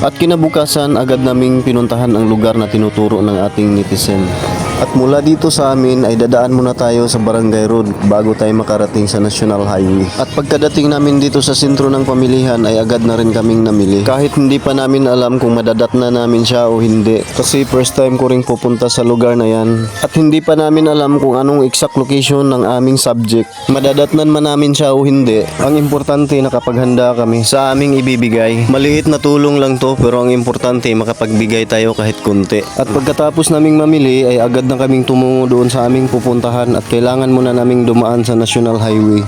At kinabukasan agad naming pinuntahan ang lugar na tinuturo ng ating netizen. At mula dito sa amin ay dadaan muna tayo sa Barangay Road bago tayo makarating sa National Highway. At pagkadating namin dito sa sentro ng pamilihan ay agad na rin kaming namili. Kahit hindi pa namin alam kung madadat na namin siya o hindi. Kasi first time ko rin pupunta sa lugar na yan. At hindi pa namin alam kung anong exact location ng aming subject. Madadatnan man namin siya o hindi. Ang importante nakapaghanda kami sa aming ibibigay. Maliit na tulong lang to pero ang importante makapagbigay tayo kahit kunti. At pagkatapos naming mamili ay agad na kaming tumungo doon sa aming pupuntahan at kailangan muna naming dumaan sa National Highway.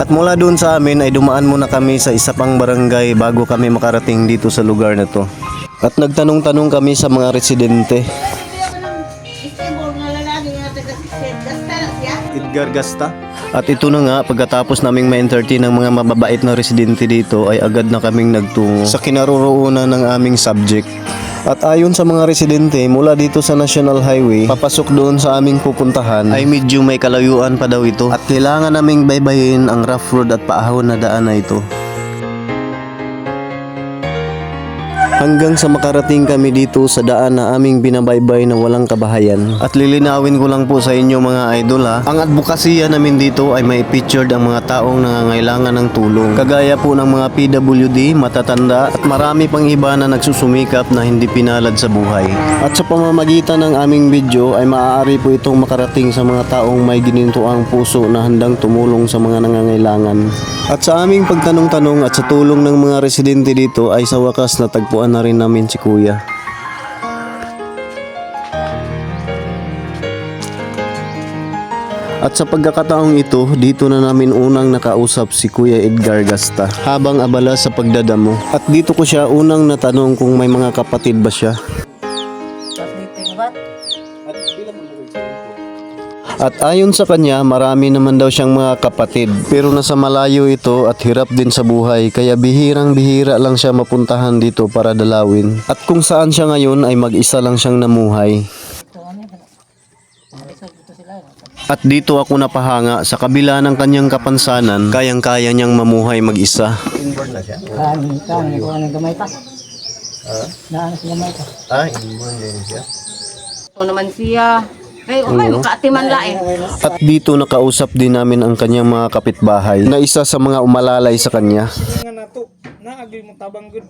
At mula doon sa amin ay dumaan muna kami sa isa pang barangay bago kami makarating dito sa lugar na to. At nagtanong-tanong kami sa mga residente. Edgar Gasta. At ito na nga, pagkatapos naming ma-entertain ng mga mababait na residente dito ay agad na kaming nagtungo sa kinaroroonan ng aming subject. At ayon sa mga residente, mula dito sa National Highway, papasok doon sa aming pupuntahan, ay medyo may kalayuan pa daw ito. At kailangan naming baybayin ang rough road at paahon na daan na ito. Hanggang sa makarating kami dito sa daan na aming binabaybay na walang kabahayan. At lilinawin ko lang po sa inyo mga idol ha, ang advokasya namin dito ay may featured ang mga taong nangangailangan ng tulong. Kagaya po ng mga PWD, matatanda at marami pang iba na nagsusumikap na hindi pinalad sa buhay. At sa pamamagitan ng aming video ay maaari po itong makarating sa mga taong may ginintuang puso na handang tumulong sa mga nangangailangan. At sa aming pagtanong-tanong at sa tulong ng mga residente dito ay sa wakas natagpuan na rin namin si Kuya. At sa pagkakataong ito, dito na namin unang nakausap si Kuya Edgar Gasta habang abala sa pagdadamo. At dito ko siya unang natanong kung may mga kapatid ba siya. At ayon sa kanya, marami naman daw siyang mga kapatid. Pero nasa malayo ito at hirap din sa buhay, kaya bihirang bihira lang siya mapuntahan dito para dalawin. At kung saan siya ngayon ay mag-isa lang siyang namuhay. At dito ako napahanga sa kabila ng kanyang kapansanan, kayang-kaya niyang mamuhay mag-isa. Kan, kan, ko ang gamay pa. Naan sa gamay pa. Ah, inborn din siya. Naman siya. Ay, okay, makaatiman lain. At dito nakausap din namin ang kanyang mga kapitbahay na isa sa mga umalalay sa kanya. nga nato naagi mo tabang gud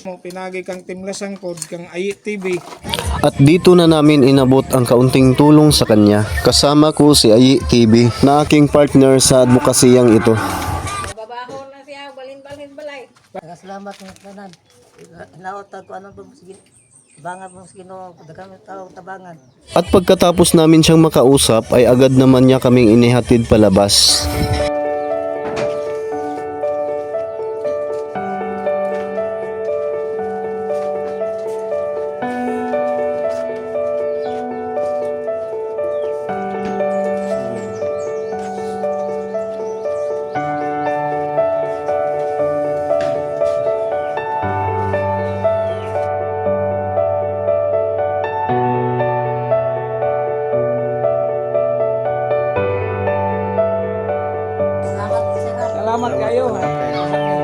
mo pinagi kang timlasang kod kang ayi TV At dito na namin inabot ang kaunting tulong sa kanya. Kasama ko si Ayi TV na aking partner sa advokasiyang ito. Salamat ng tanan. Naot ko anong pag sige. Bangat mo no, daghang tao tabangan. At pagkatapos namin siyang makausap ay agad naman niya kaming inihatid palabas. Salamat sa salamat kayo